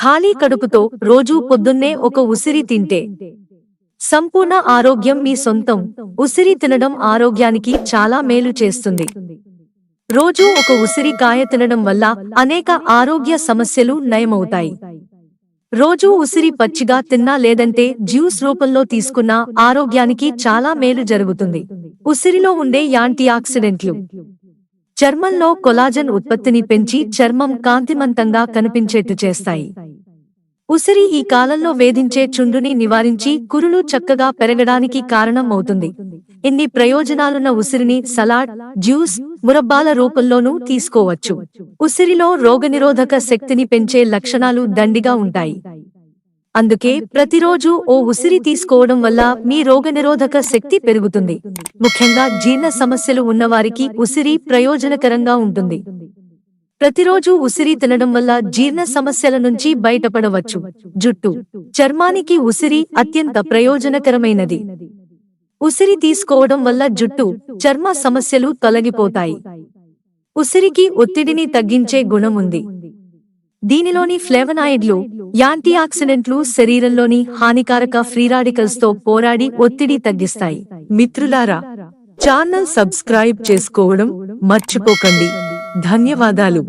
ఖాళీ కడుపుతో రోజూ పొద్దున్నే ఒక ఉసిరి తింటే. సంపూర్ణ ఆరోగ్యం మీ సొంతం. ఉసిరి తినడం ఆరోగ్యానికి చాలా మేలు చేస్తుంది. రోజూ ఒక ఉసిరి కాయ తినడం వల్ల అనేక ఆరోగ్య సమస్యలు నయమవుతాయి. రోజూ ఉసిరి పచ్చిగా తిన్నా లేదంటే జ్యూస్ రూపంలో తీసుకున్నా ఆరోగ్యానికి చాలా మేలు జరుగుతుంది. ఉసిరిలో ఉండే యాంటీ ఆక్సిడెంట్లు. చర్మంలో కొలాజన్ ఉత్పత్తిని పెంచి చర్మం కాంతిమంతంగా కనిపించేట్టు చేస్తాయి. ఉసిరి ఈ కాలంలో వేధించే చుండుని నివారించి కురులు చక్కగా పెరగడానికి కారణం అవుతుంది. ఇన్ని ప్రయోజనాలున్న ఉసిరిని సలాడ్ జ్యూస్ మురబ్బాల రూపంలోనూ తీసుకోవచ్చు. ఉసిరిలో రోగనిరోధక శక్తిని పెంచే లక్షణాలు దండిగా ఉంటాయి. అందుకే ప్రతిరోజు ఓ ఉసిరి తీసుకోవడం వల్ల మీ రోగనిరోధక శక్తి పెరుగుతుంది. ముఖ్యంగా జీర్ణ సమస్యలు ఉన్నవారికి ఉసిరి ప్రయోజనకరంగా ఉంటుంది. ప్రతిరోజు ఉసిరి తినడం వల్ల జీర్ణ సమస్యల నుంచి బయటపడవచ్చు. జుట్టు. చర్మానికి ఉసిరి అత్యంత ప్రయోజనకరమైనది. ఉసిరి తీసుకోవడం వల్ల జుట్టు చర్మ సమస్యలు తొలగిపోతాయి. ఉసిరికి ఒత్తిడిని తగ్గించే గుణం ఉంది. దీనిలోని ఫ్లేవనాయిడ్లు యాంటీ ఆక్సిడెంట్లు శరీరంలోని హానికారక ఫ్రీ రాడికల్స్తో పోరాడి ఒత్తిడి తగ్గిస్తాయి. మిత్రులారా ఛానల్ సబ్స్క్రైబ్ చేసుకోవడం మర్చిపోకండి. ధన్యవాదాలు.